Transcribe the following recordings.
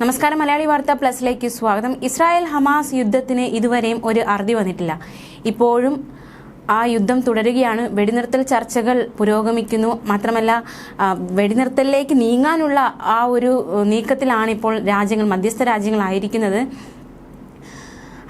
നമസ്കാരം. മലയാളി വാർത്ത പ്ലസിലേക്ക് സ്വാഗതം. ഇസ്രായേൽ ഹമാസ് യുദ്ധത്തിന് ഇതുവരെയും ഒരു അറുതി വന്നിട്ടില്ല. ഇപ്പോഴും ആ യുദ്ധം തുടരുകയാണ്. വെടിനിർത്തൽ ചർച്ചകൾ പുരോഗമിക്കുന്നു. മാത്രമല്ല വെടിനിർത്തലിലേക്ക് നീങ്ങാനുള്ള ആ ഒരു നീക്കത്തിലാണ് ഇപ്പോൾ രാജ്യങ്ങൾ മധ്യസ്ഥ രാജ്യങ്ങളായിരിക്കുന്നത്.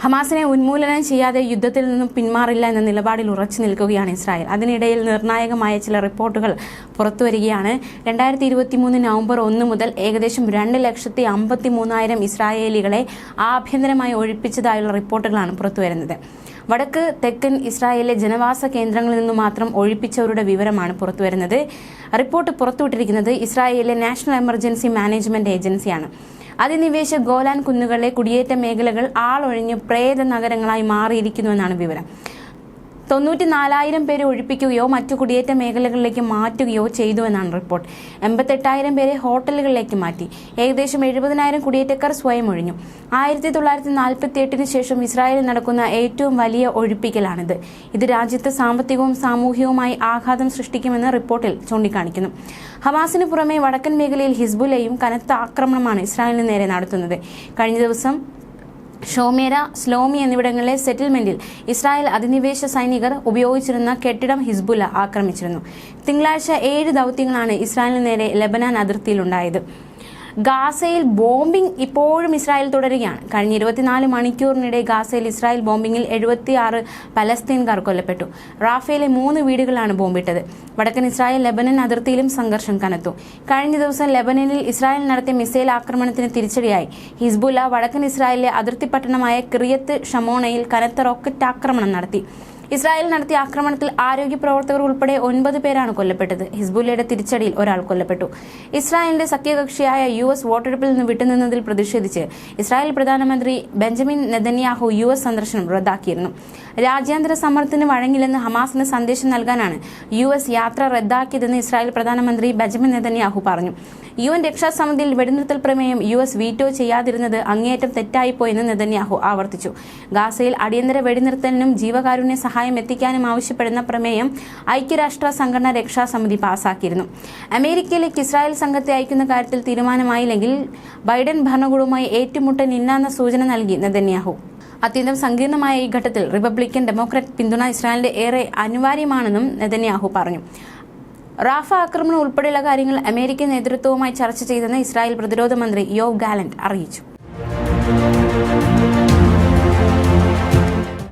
ഹമാസിനെ ഉന്മൂലനം ചെയ്യാതെ യുദ്ധത്തിൽ നിന്നും പിന്മാറില്ല എന്ന നിലപാടിൽ ഉറച്ചു നിൽക്കുകയാണ് ഇസ്രായേൽ. അതിനിടയിൽ നിർണായകമായ ചില റിപ്പോർട്ടുകൾ പുറത്തുവരികയാണ്. രണ്ടായിരത്തി ഇരുപത്തി മൂന്ന് നവംബർ ഒന്ന് മുതൽ ഏകദേശം രണ്ട് ലക്ഷത്തി അമ്പത്തി മൂന്നായിരം ഇസ്രായേലികളെ ആഭ്യന്തരമായി ഒഴിപ്പിച്ചതായുള്ള റിപ്പോർട്ടുകളാണ് പുറത്തുവരുന്നത്. വടക്ക് തെക്കൻ ഇസ്രായേലിലെ ജനവാസ കേന്ദ്രങ്ങളിൽ നിന്ന് മാത്രം ഒഴിപ്പിച്ചവരുടെ വിവരമാണ് പുറത്തുവരുന്നത്. റിപ്പോർട്ട് പുറത്തുവിട്ടിരിക്കുന്നത് ഇസ്രായേലിലെ നാഷണൽ എമർജൻസി മാനേജ്മെന്റ് ഏജൻസിയാണ്. അധിനിവേശ ഗോലാൻ കുന്നുകളിലെ കുടിയേറ്റ മേഖലകൾ ആളൊഴിഞ്ഞ് പ്രേത നഗരങ്ങളായി മാറിയിരിക്കുന്നുവെന്നാണ് വിവരം. തൊണ്ണൂറ്റി നാലായിരം പേരെ ഒഴിപ്പിക്കുകയോ മറ്റു കുടിയേറ്റ മേഖലകളിലേക്ക് മാറ്റുകയോ ചെയ്തുവെന്നാണ് റിപ്പോർട്ട്. എൺപത്തെട്ടായിരം പേരെ ഹോട്ടലുകളിലേക്ക് മാറ്റി. ഏകദേശം എഴുപതിനായിരം കുടിയേറ്റക്കാർ സ്വയം ഒഴിഞ്ഞു. ആയിരത്തി തൊള്ളായിരത്തി നാൽപ്പത്തി എട്ടിന് ശേഷം ഇസ്രായേലിൽ നടക്കുന്ന ഏറ്റവും വലിയ ഒഴിപ്പിക്കലാണിത്. ഇത് രാജ്യത്ത് സാമ്പത്തികവും സാമൂഹികവുമായി ആഘാതം സൃഷ്ടിക്കുമെന്ന് റിപ്പോർട്ടിൽ ചൂണ്ടിക്കാണിക്കുന്നു. ഹമാസിന് പുറമെ വടക്കൻ മേഖലയിൽ ഹിസ്ബുലയും കനത്ത ആക്രമണമാണ് ഇസ്രായേലിന് നേരെ നടത്തുന്നത്. കഴിഞ്ഞ ദിവസം ഷോമേര സ്ലോമി എന്നിവിടങ്ങളിലെ സെറ്റിൽമെന്റിൽ ഇസ്രായേൽ അധിനിവേശ സൈനികർ ഉപയോഗിച്ചിരുന്ന കെട്ടിടം ഹിസ്ബുല്ല ആക്രമിച്ചിരുന്നു. തിങ്കളാഴ്ച ഏഴ് ദൗത്യങ്ങളാണ് ഇസ്രായേലിന് നേരെ ലബനാൻ അതിർത്തിയിലുണ്ടായത്. ഗാസയിൽ ബോംബിംഗ് ഇപ്പോഴും ഇസ്രായേൽ തുടരുകയാണ്. കഴിഞ്ഞ ഇരുപത്തിനാല് മണിക്കൂറിനിടെ ഗാസയിൽ ഇസ്രായേൽ ബോംബിംഗിൽ എഴുപത്തിയാറ് പലസ്തീൻകാർ കൊല്ലപ്പെട്ടു. റാഫേലെ മൂന്ന് വീടുകളാണ് ബോംബിട്ടത്. വടക്കൻ ഇസ്രായേൽ ലെബനൻ അതിർത്തിയിലും സംഘർഷം കനത്തു. കഴിഞ്ഞ ദിവസം ലെബനനിൽ ഇസ്രായേൽ നടത്തിയ മിസൈൽ ആക്രമണത്തിന് തിരിച്ചടിയായി. ഹിസ്ബുല്ല വടക്കൻ ഇസ്രായേലിലെ അതിർത്തി പട്ടണമായ ക്രിയത്ത് ഷമോണയിൽ കനത്ത റോക്കറ്റ് ആക്രമണം നടത്തി. ഇസ്രായേൽ നടത്തിയ ആക്രമണത്തിൽ ആരോഗ്യ പ്രവർത്തകർ ഉൾപ്പെടെ ഒൻപത് പേരാണ് കൊല്ലപ്പെട്ടത്. ഹിസ്ബുല്ലയുടെ തിരിച്ചടിയിൽ ഒരാൾ കൊല്ലപ്പെട്ടു. ഇസ്രായേലിന്റെ സഖ്യകക്ഷിയായ യു എസ് വോട്ടെടുപ്പിൽ നിന്ന് വിട്ടുനിന്നതിൽ പ്രതിഷേധിച്ച് ഇസ്രായേൽ പ്രധാനമന്ത്രി ബെഞ്ചമിൻ നെതന്യാഹു യു എസ് സന്ദർശനം റദ്ദാക്കിയിരുന്നു. രാജ്യാന്തര സമ്മർദ്ദത്തിന് വഴങ്ങില്ലെന്ന് ഹമാസിന് സന്ദേശം നൽകാനാണ് യു എസ് യാത്ര റദ്ദാക്കിയതെന്ന് ഇസ്രായേൽ പ്രധാനമന്ത്രി ബെഞ്ചമിൻ നെതന്യാഹു പറഞ്ഞു. യു എൻ രക്ഷാസമിതിയിൽ വെടിനിർത്തൽ പ്രമേയം യു എസ് വീറ്റോ ചെയ്യാതിരുന്നത് അങ്ങേയറ്റം തെറ്റായിപ്പോയെന്ന് നെതന്യാഹു ആവർത്തിച്ചു. ഗാസയിൽ അടിയന്തര വെടിനിർത്തലിനും ജീവകാരുണ്യ സഹായം എത്തിക്കാനും ആവശ്യപ്പെടുന്ന പ്രമേയം ഐക്യരാഷ്ട്ര സംഘടന രക്ഷാസമിതി പാസാക്കിയിരുന്നു. അമേരിക്കയിലേക്ക് ഇസ്രായേൽ സംഘത്തെ അയക്കുന്ന കാര്യത്തിൽ തീരുമാനമായില്ലെങ്കിൽ ബൈഡൻ ഭരണകൂടവുമായി ഏറ്റുമുട്ടൽ ഇന്നാന്ന സൂചന നൽകി നെതന്യാഹു. അത്യന്തം സങ്കീർണമായ ഈ ഘട്ടത്തിൽ റിപ്പബ്ലിക്കൻ ഡെമോക്രാറ്റ് പിന്തുണ ഇസ്രായേലിന്റെ ഏറെ അനിവാര്യമാണെന്നും നെതന്യാഹു പറഞ്ഞു. റാഫ ആക്രമണം ഉൾപ്പെടെയുള്ള കാര്യങ്ങൾ അമേരിക്കൻ നേതൃത്വവുമായി ചർച്ച ചെയ്തെന്ന് ഇസ്രായേൽ പ്രതിരോധ മന്ത്രി യോ ഗാലന്റ് അറിയിച്ചു.